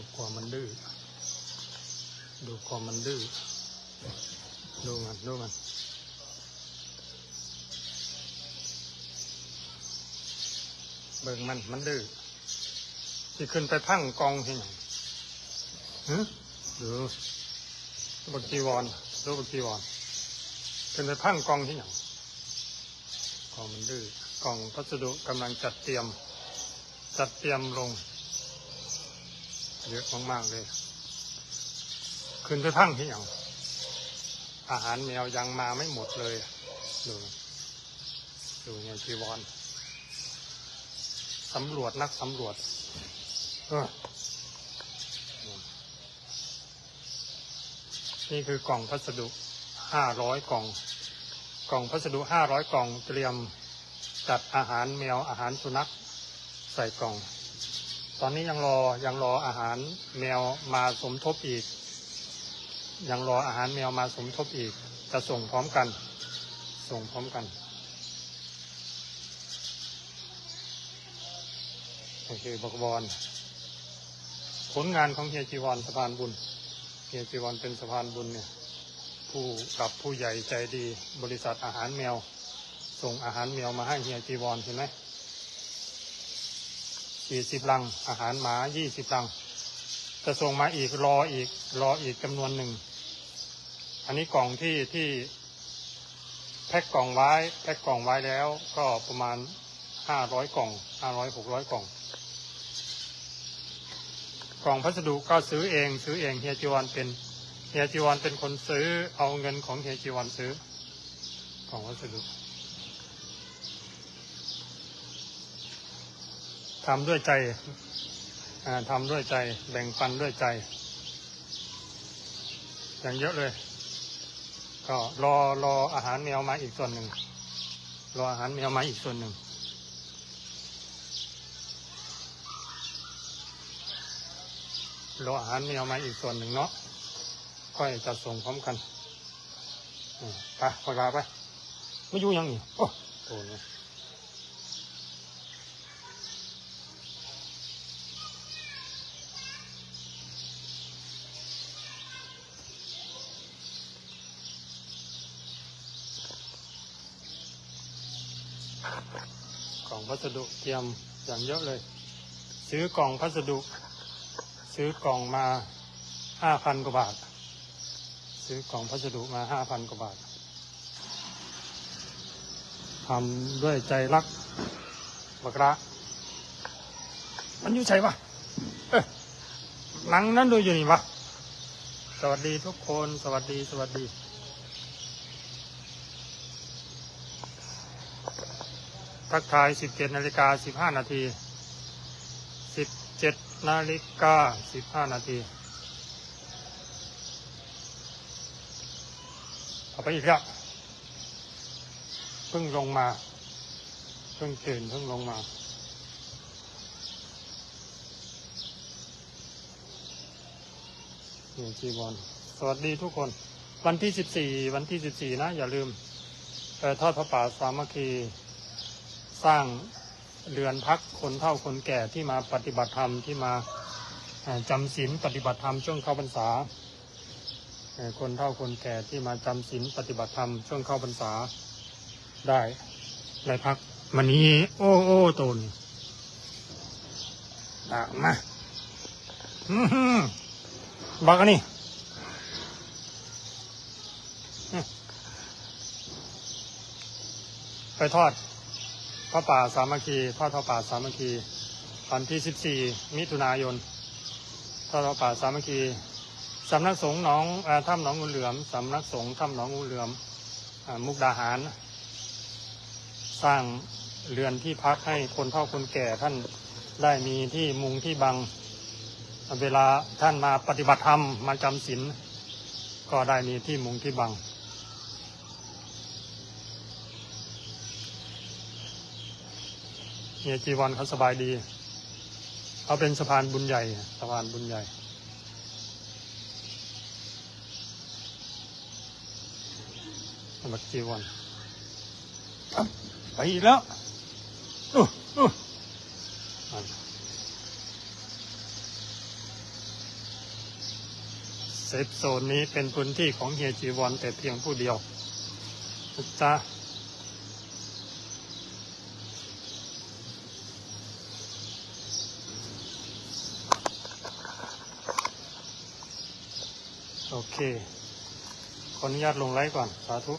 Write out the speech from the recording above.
ดูความมันดื้อ ดูความมันดื้อ ดูมันดูมันเบิ่งมันมันดื้อที่ขึ้นไปพังกองที่ไหนฮะดูบกจีวรดูบกจีวรขึ้นไปพังกองที่ไหนกองมันดื้อกองพัสดุกำลังจัดเตรียม จัดเตรียมลง เยอะมากๆเลย ขึ้นไปพังที่ไหนอาหารแมวยังมาไม่หมดเลย ดู ดูไงจีวรสำรวจนักสำรวจเออนี่คือกล่องพัสดุห้าร้อยกล่อง กล่องพัสดุห้าร้อยกล่องเตรียมจัดอาหารแมวอาหารสุนัขใส่กล่อง ตอนนี้ยังรอยังรออาหารแมวมาสมทบอีก ยังรออาหารแมวมาสมทบอีก จะส่งพร้อมกัน ส่งพร้อมกันก็คือบกบอลผลงานของเฮียจีวรสะพานบุญเฮียจีวรเป็นสะพานบุญเนี่ยผู้กับผู้ใหญ่ใจดีบริษัทอาหารแมว ส่งอาหารแมวมาให้เฮียจีวรเห็นไหม สี่สิบลัง อาหารหมายี่สิบลังจะส่งมาอีกรออีกรออีกจำนวนหนึ่ง อันนี้กล่องที่ที่แพ็คกล่องไว้แพ็คกล่องไว้แล้ว ก็ประมาณห้าร้อยกล่องห้าร้อยหกร้อยกล่อง กล่องพัสดุก็ซื้อเองซื้อเองเฮียจีวรเป็นเฮียจีวรเป็นคนซื้อเอาเงินของเฮียจีวรซื้อกล่องพัสดุ ทำด้วยใจทำด้วยใจ แบ่งปันด้วยใจ อย่างเยอะเลย ก็รอรออาหารแมวมาอีกส่วนหนึ่งรออาหารแมวมาอีกส่วนหนึ่งรออาหารแมวมาอีกส่วนหนึ่งเนาะค่อยจัดส่งพร้อมกันไปพอลาไปไม่ยู่งยังนี่โอ้โห กล่องพัสดุเตรียมอย่างเยอะเลย ซื้อกล่องพัสดุ ซื้อกล่องมาห้าพันกว่าบาท ซื้อกล่องพัสดุมาห้าพันกว่าบาททำด้วยใจรักบักระมันอยู่ใจวะเอ้ยหนังนั้นดูอยู่นี่วะสวัสดีทุกคน สวัสดี สวัสดี ทักทาย 17นาฬิกา15 นาที 17นาฬิกา15 นาทีเอาไปอีกแล้วเพิ่งลงมาเพิ่งตื่นเพิ่งลงมานี่จีบอลสวัสดีทุกคน วันที่สิบสี่วันที่สิบสี่นะ อย่าลืมทอดพระป่าสามัคคี สร้างเรือนพักคนเฒ่าคนแก่ที่มาปฏิบัติธรรมที่มาจำศีลปฏิบัติธรรมช่วงเข้าพรรษา คนเฒ่าคนแก่ที่มาจำศีลปฏิบัติธรรมช่วงเข้าพรรษาได้ได้พักวันนี้โอ้โอ้ตนอะมาบักอันนี่ไปทอด พระป่าสามัคคีทอดพระป่าสามัคคีวันที่ 14 มิถุนายนทอดพระป่าสามัคคีสำนักสงฆ์หนองอถ้ำหนองงูเหลือมสำนักสงฆ์ถ้ำหนองงูเหลือมอมุกดาหาร สร้างเรือนที่พักให้คนเฒ่าคนแก่ท่านได้มีที่มุงที่บัง เวลาท่านมาปฏิบัติธรรมมาจำศีลก็ได้มีที่มุงที่บัง เฮียจีวันเขาสบายดีเขาเป็นสะพานบุญใหญ่สะพานบุญใหญ่สมัครจีวันอะไปอีกแล้วอู้อู้อะเซฟโซนนี้เป็นพื้นที่ของเฮียจีวอนแต่เพียงผู้เดียวนะจ๊ะ โอเค ขออนุญาตลงไลฟ์ก่อน สาธุ